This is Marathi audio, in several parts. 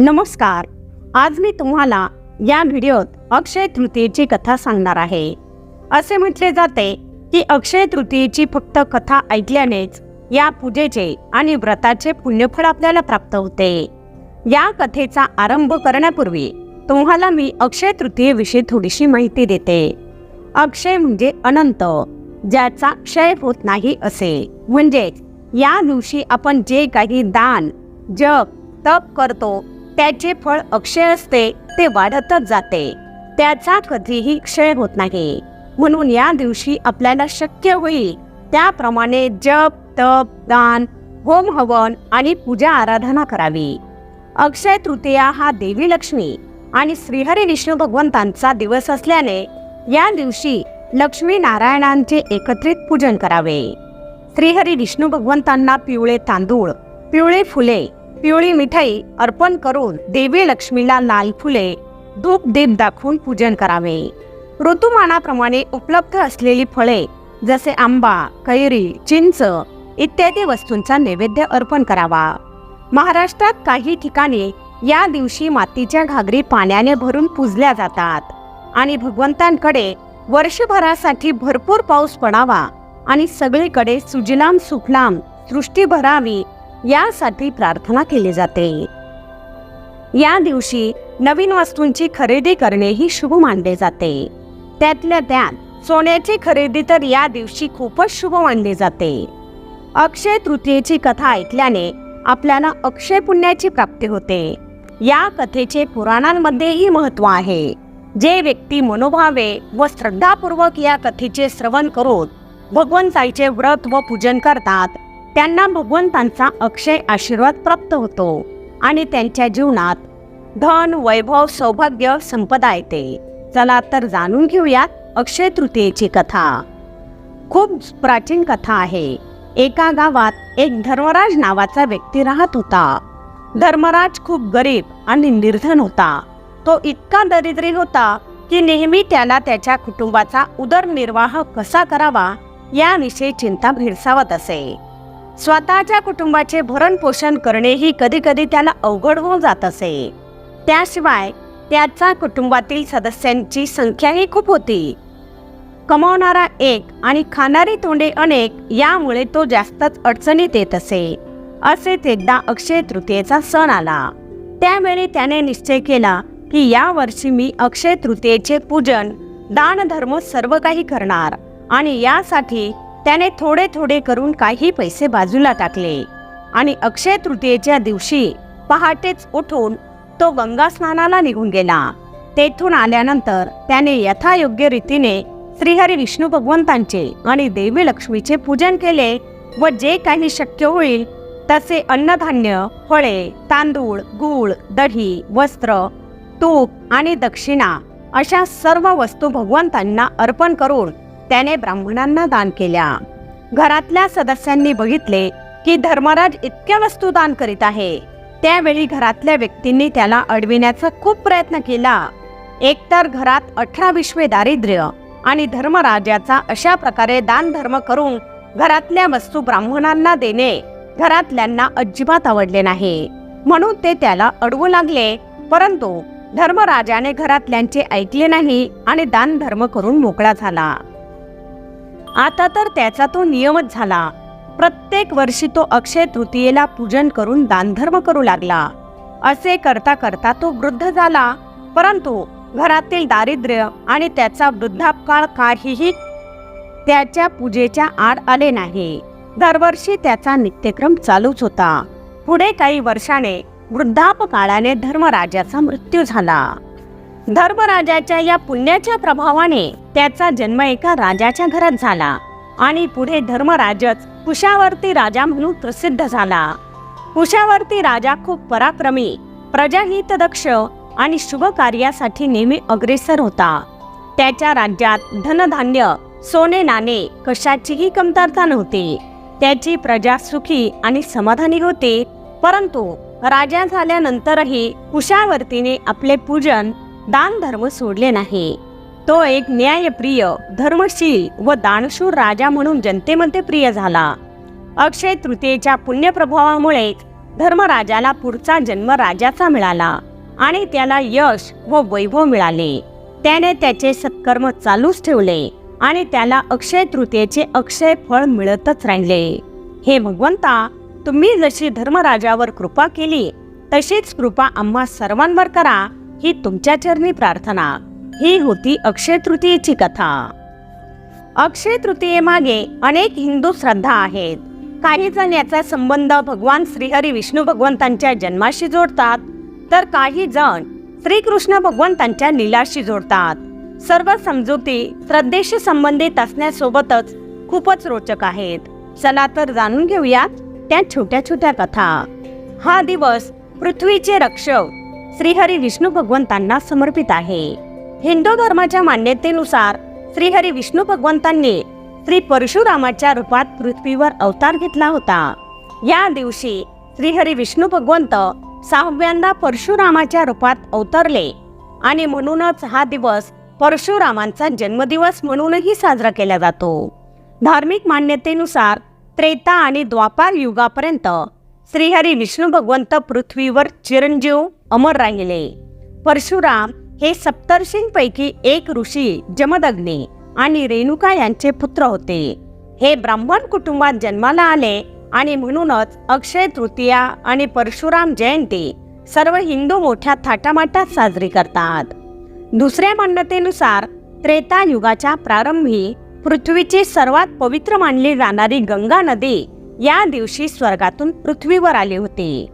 नमस्कार. आज मी तुम्हाला या व्हिडिओत अक्षय तृतीयेची कथा सांगणार आहे. असे म्हटले जाते की अक्षय तृतीयेची फक्त कथा ऐकल्यानेच या पूजेचे आणि व्रताचे पुण्यफळ आपल्याला प्राप्त होते. या कथेचा आरंभ करण्यापूर्वी तुम्हाला मी अक्षय तृतीयेविषयी थोडीशी माहिती देते. अक्षय म्हणजे अनंत ज्याचा क्षय होत नाही असे. म्हणजेच या दिवशी आपण जे काही दान जप तप करतो त्याचे फळ अक्षय असते ते वाढतच जाते. त्याचा कधीही क्षय होत नाही. म्हणून या दिवशी आपल्याला शक्य होईल. त्याप्रमाणे जप तप दान होम हवन आणि पूजा आराधना करावी. अक्षय तृतीया हा देवी लक्ष्मी आणि श्रीहरी विष्णू भगवंतांचा दिवस असल्याने या दिवशी लक्ष्मी नारायणांचे एकत्रित पूजन करावे. श्रीहरी विष्णू भगवंतांना पिवळे तांदूळ पिवळे फुले पिवळी मिठाई अर्पण करून देवी लक्ष्मीला लाल फुले धूप दीप दाखवून पूजन करावे. ऋतुमानाप्रमाणे उपलब्ध असलेली फळे जसे आंबा कैरी चिंच इत्यादी वस्तूंचा नैवेद्य अर्पण करावा. महाराष्ट्रात काही ठिकाणी या दिवशी मातीच्या घागरी पाण्याने भरून पूजल्या जातात आणि भगवंतांकडे वर्षभरासाठी भरपूर पाऊस पडावा आणि सगळीकडे सुजलाम सुफलाम सृष्टी भरावी यासाठी प्रार्थना केली जाते. या दिवशी नवीन वस्तूंची खरेदी करणे ही शुभ मानले जाते. त्यातल्या त्यात सोन्याची खरेदी तर या दिवशी खूपच शुभ मानली जाते. अक्षय तृतीयेची कथा ऐकल्याने आपल्याला अक्षय पुण्याची प्राप्ती होते. या कथेचे पुराणांमध्येही महत्त्व आहे. जे व्यक्ती मनोभावे व श्रद्धापूर्वक या कथेचे श्रवण करून भगवंताईचे व्रत व पूजन करतात त्यांना भगवंतांचा अक्षय आशीर्वाद प्राप्त होतो आणि त्यांच्या जीवनात धन वैभव सौभाग्य संपदा येते. चला तर जाणून घेऊयात अक्षय तृतीयेची कथा. खूप प्राचीन कथा आहे. एका गावात एक धर्मराज नावाचा व्यक्ती राहत होता. धर्मराज खूप गरीब आणि निर्धन होता. तो इतका दरिद्री होता की नेहमी त्याला त्याच्या कुटुंबाचा उदरनिर्वाह कसा करावा याविषयी चिंता भेडसावत असे. स्वतःच्या कुटुंबाचे भरण पोषण करणेही कधी कधी त्याला अवघड होऊन जात असे. त्याशिवाय त्याच्या कुटुंबातील सदस्यांची संख्याही खूप होती. कमावणारा एक आणि खाणारी तोंडे अनेक यामुळे तो जास्तच अडचणीत येत असे. असेच एकदा अक्षय तृतीयेचा सण आला. त्यावेळी त्याने निश्चय केला की या वर्षी मी अक्षय तृतीयेचे पूजन दानधर्म सर्व काही करणार आणि यासाठी त्याने थोडे थोडे करून काही पैसे बाजूला टाकले. आणि अक्षय तृतीयेच्या दिवशी पहाटेच उठून तो गंगा स्नानाला निघून गेला. तेथून आल्यानंतर त्याने यथायोग्य रीतीने श्रीहरी विष्णू भगवंतांचे आणि देवी लक्ष्मीचे पूजन केले व जे काही शक्य होईल तसे अन्नधान्य फळे तांदूळ गूळ दही वस्त्र तूप आणि दक्षिणा अशा सर्व वस्तू भगवंतांना अर्पण करून त्याने ब्राह्मणांना दान केल्या. घरातल्या सदस्यांनी बघितले की धर्मराज इतक्या वस्तू दान करीत आहे. त्यावेळी घरातल्या व्यक्तींनी त्याला अडविण्याचा खूप प्रयत्न केला. एकतर घरात अठरा विश्वे दारिद्र्य आणि धर्मराजाचा अशा प्रकारे दान धर्म करून घरातल्या वस्तू ब्राह्मणांना देणे घरातल्यांना अजिबात आवडले नाही. म्हणून ते त्याला अडवू लागले परंतु धर्मराजाने घरातल्यांचे ऐकले नाही आणि दान धर्म करून मोकळा झाला. आता तर त्याचा तो नियमच झाला. प्रत्येक वर्षी तो अक्षय तृतीयेला पूजन करून दानधर्म करू लागला. असे करता करता तो वृद्ध झाला. परंतु घरातील दारिद्र्य आणि त्याचा वृद्धापकाळ काहीही त्याच्या पूजेच्या आड आले नाही. दरवर्षी त्याचा नित्यक्रम चालूच होता. पुढे काही वर्षाने वृद्धापकाळाने धर्मराजाचा मृत्यू झाला. धर्मराजाच्या या पुण्याच्या प्रभावाने त्याचा जन्म एका राजाच्या घरात झाला आणि पुढे धर्मराजच कुशावर्ती राजा म्हणून प्रसिद्ध झाला. कुशावर्ती राजा खूप पराक्रमी प्रजाहितदक्ष आणि शुभ कार्यासाठी नेहमी अग्रेसर होता. त्याच्या राज्यात धनधान्य सोने नाणे कशाचीही कमतरता नव्हती. त्याची प्रजा सुखी आणि समाधानी होती परंतु राजा झाल्यानंतरही कुशावर्तीने आपले पूजन दान धर्म सोडले नाही. तो एक न्यायप्रिय धर्मशील व दानशूर राजा म्हणून जनतेमध्ये प्रिय झाला. अक्षय तृतीयेच्या पुण्यप्रभावामुळे धर्मराजाला पुढचा जन्म राजाचा मिळाला आणि त्याला यश व वैभव मिळाले. त्याने त्याचे सत्कर्म चालूच ठेवले आणि त्याला अक्षय तृतीयेचे अक्षय फळ मिळतच राहिले. हे भगवंता तुम्ही जशी धर्मराजावर कृपा केली तशीच कृपा आम्हा सर्वांवर करा. ही तुमच्या चरणी प्रार्थना. ही होती अक्षय तृतीयेची कथा. अक्षय तृतीयेमागे अनेक हिंदू श्रद्धा आहेत. काही जण याचा संबंध भगवान श्रीहरी विष्णू भगवंतांच्या जन्माशी जोडतात तर काही जण श्रीकृष्ण भगवंतांच्या लीलाशी जोडतात. सर्व समजुती श्रद्धेशी संबंधित असण्यासोबतच खूपच रोचक आहेत. चला तर जाणून घेऊयात त्या छोट्या छोट्या कथा. हा दिवस पृथ्वीचे रक्षक श्रीहरी विष्णू भगवंतांना समर्पित आहे. हिंदू धर्माच्या मान्यतेनुसार श्रीहरी विष्णू भगवंतांनी श्री परशुरामाच्या रूपात पृथ्वीवर अवतार घेतला होता. या दिवशी श्रीहरी विष्णू भगवंत सहाव्यांदा परशुरामाच्या रूपात अवतरले आणि म्हणूनच हा दिवस परशुरामांचा जन्मदिवस म्हणूनही साजरा केला जातो. धार्मिक मान्यतेनुसार त्रेता आणि द्वापार युगापर्यंत श्रीहरी विष्णू भगवंत पृथ्वीवर चिरंजीव अमर राहिले. परशुराम हे सप्तर्षींपैकी एक ऋषी जमदग्नी आणि रेणुका यांचे पुत्र होते. हे ब्राह्मण कुटुंबात जन्माला आले आणि म्हणूनच अक्षय तृतीया आणि परशुराम जयंती सर्व हिंदू मोठ्या थाटामाटात साजरी करतात. दुसऱ्या मान्यतेनुसार त्रेता युगाच्या प्रारंभी पृथ्वीची सर्वात पवित्र मानली जाणारी गंगा नदी या दिवशी स्वर्गातून पृथ्वीवर आली होती.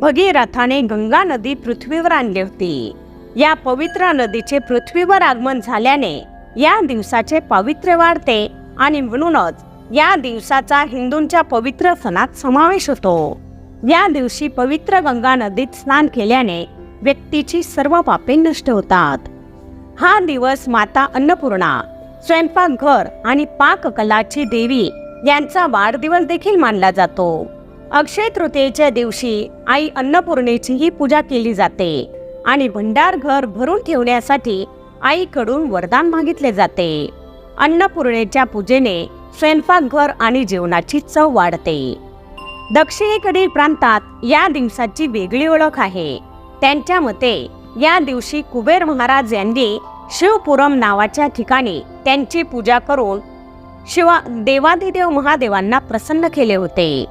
भगीरथाने गंगा नदी पृथ्वीवर आणली होती. या पवित्र नदीचे पृथ्वीवर आगमन झाल्याने या दिवसाचे पावित्र्य वाढते आणि म्हणूनच या दिवसाचा हिंदूंच्या पवित्र सणात समावेश होतो. या दिवशी पवित्र गंगा नदीत स्नान केल्याने व्यक्तीची सर्व पापे नष्ट होतात. हा दिवस माता अन्नपूर्णा स्वयंपाकघर आणि पाककलाची देवी यांचा वाढदिवस देखील मानला जातो. अक्षय तृतीयेच्या दिवशी आई अन्नपूर्णेचीही पूजा केली जाते आणि भंडार घर भरून ठेवण्यासाठी आईकडून वरदान मागितले जाते. अन्नपूर्णेच्या पूजेने स्वयंपाकघर आणि जेवणाची चव वाढते. दक्षिणेकडील प्रांतात या दिवसाची वेगळी ओळख आहे. त्यांच्या मते या दिवशी कुबेर महाराज यांनी शिवपुरम नावाच्या ठिकाणी त्यांची पूजा करून शिवा देवाधिदेव महादेवांना प्रसन्न केले होते.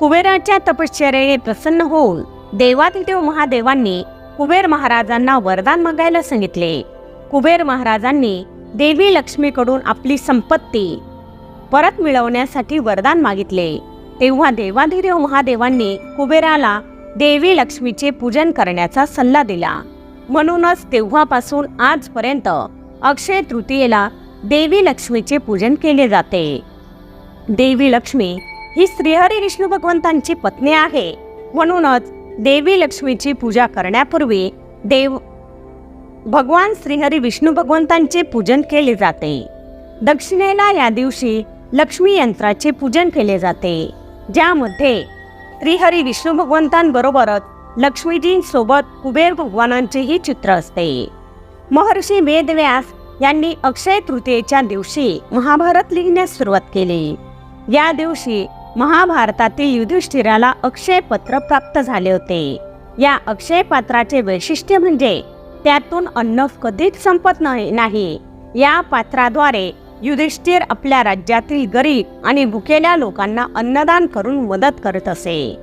कुबेराच्या तपश्चर्याने प्रसन्न होऊन देवाधिदेव महादेवांनी कुबेर महाराजांना वरदान मागायला सांगितले. कुबेर महाराजांनी देवी लक्ष्मीकडून आपली संपत्ती परत मिळवण्यासाठी वरदान मागितले. तेव्हा देवाधिदेव महादेवांनी कुबेराला देवी लक्ष्मीचे पूजन करण्याचा सल्ला दिला. म्हणूनच तेव्हापासून आजपर्यंत अक्षय तृतीयेला देवी लक्ष्मीचे पूजन केले जाते. देवी लक्ष्मी ही श्रीहरी विष्णू भगवंतांची पत्नी आहे. म्हणूनच देवी लक्ष्मीची पूजा करण्यापूर्वी देव भगवान श्रीहरी विष्णू भगवंतांचे पूजन केले जाते. दक्षिणेला या दिवशी लक्ष्मी यंत्राचे पूजन केले जाते. ज्यामध्ये श्रीहरी विष्णू भगवंतांबरोबरच लक्ष्मीजींसोबत कुबेर भगवानांचेही चित्र असते. महर्षी वेदव्यास यांनी अक्षय तृतीयेच्या दिवशी महाभारत लिहिण्यास सुरुवात केली. या दिवशी महाभारतातील युधिष्ठिराला अक्षय पत्र प्राप्त झाले होते. या अक्षय पात्राचे वैशिष्ट्य म्हणजे त्यातून अन्न कधीच संपत नाही नाही. या पात्राद्वारे युधिष्ठिर आपल्या राज्यातील गरीब आणि भुकेल्या लोकांना अन्नदान करून मदत करत असे.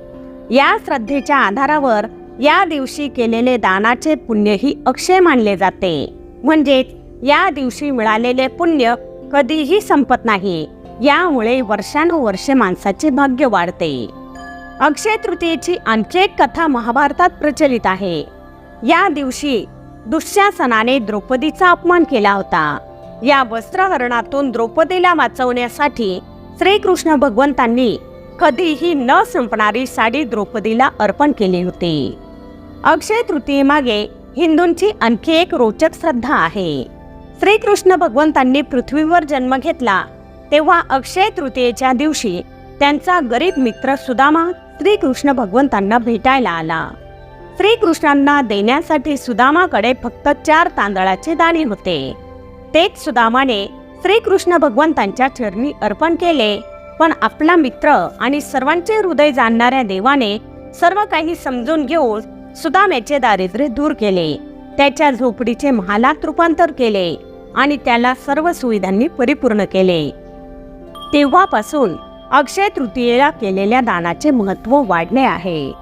या श्रद्धेच्या आधारावर या दिवशी केलेले दानाचे पुण्यही अक्षय मानले जाते. म्हणजेच या दिवशी मिळालेले पुण्य कधीही संपत नाही. यामुळे वर्षानुवर्षे माणसाचे भाग्य वाढते. अक्षय तृतीयेची आणखी एक कथा महाभारतात प्रचलित आहे. या दिवशी दुःशासनाने द्रौपदीचा अपमान केला होता. या वस्त्रहरणातून द्रौपदीला वाचवण्यासाठी श्रीकृष्ण भगवंतांनी कधीही न संपणारी साडी द्रौपदीला अर्पण केली होती. अक्षय तृतीयेमागे हिंदूंची आणखी एक रोचक श्रद्धा आहे. श्रीकृष्ण भगवंतांनी पृथ्वीवर जन्म घेतला. तेव्हा अक्षय तृतीयेच्या दिवशी त्यांचा गरीब मित्र सुदामा श्रीकृष्ण भगवंतांना भेटायला आला. श्रीकृष्णांना देण्यासाठी सुदामाकडे फक्त चार तांदळाचे दाणे होते. तेच सुदामाने श्रीकृष्ण भगवंतांच्या चरणी अर्पण केले. पण आपला मित्र आणि सर्वांचे हृदय जाणणाऱ्या देवाने सर्व काही समजून घेऊन सुदामेचे दारिद्र्य दूर केले. त्याच्या झोपडीचे महालात रूपांतर केले आणि त्याला सर्व सुविधांनी परिपूर्ण केले. तेव्हापासून अक्षय तृतीयेला केलेल्या दानाचे महत्त्व वाढले आहे.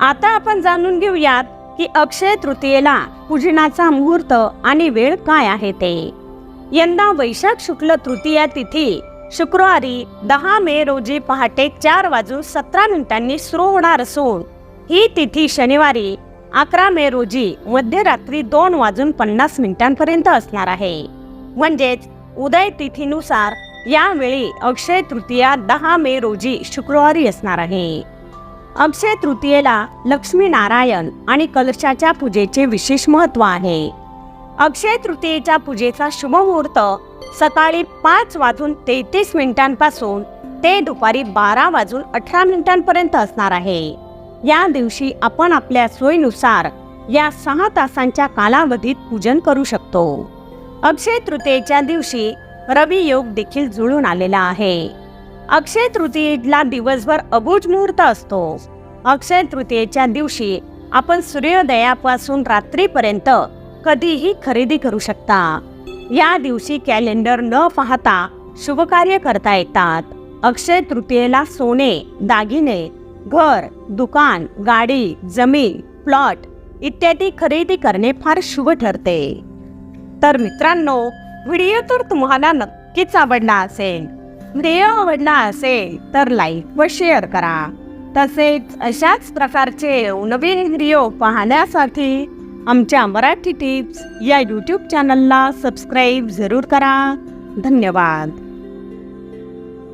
आता आपण जाणून घेऊयात की अक्षय तृतीयेला पूजनाचा मुहूर्त आणि वेळ काय आहे ते. यंदा वैशाख शुक्ल तृतीया तिथी शुक्रवारी दहा मे रोजी पहाटे चार वाजून सतरा मिनिटांनी सुरू होणार असून ही तिथी शनिवारी अकरा मे रोजी मध्यरात्री दोन वाजून पन्नास मिनिटांपर्यंत असणार आहे. म्हणजेच उदय तिथीनुसार यावेळी अक्षय तृतीया दहा मे रोजी शुक्रवारी असणार आहे. अक्षय तृतीयेला लक्ष्मी नारायण आणि कलशाच्या पूजेचे विशेष महत्त्व आहे. अक्षय तृतीयेच्या पूजेचा शुभ मुहूर्त सकाळी पाच वाजून तेहतीस मिनिटांपासून ते दुपारी बारा वाजून अठरा मिनिटांपर्यंत असणार आहे. या दिवशी आपण आपल्या सोयीनुसार या सहा तासांच्या कालावधीत पूजन करू शकतो. अक्षय तृतीयेच्या दिवशी रवी योग देखील जुळून आलेला आहे. अक्षय तृतीयेला दिवसभर अबुज मुहूर्त असतो. अक्षय तृतीयेच्या दिवशी आपण सूर्योदयापासून रात्रीपर्यंत कधीही खरेदी करू शकता. या दिवशी कॅलेंडर न पाहता शुभकार्य करता येतात. अक्षय तृतीयेला सोने दागिने घर दुकान गाडी जमीन प्लॉट इत्यादी खरेदी करणे फार शुभ ठरते. तर मित्रांनो व्हिडिओ तर तुम्हाला नक्कीच आवडला असेल. व्हिडिओ आवडला असेल तर लाईक व शेअर करा. तसेच अशाच प्रकारचे नवीन व्हिडिओ पाहण्यासाठी आमच्या मराठी टिप्स या यूट्यूब चॅनलला सबस्क्राईब जरूर करा. धन्यवाद.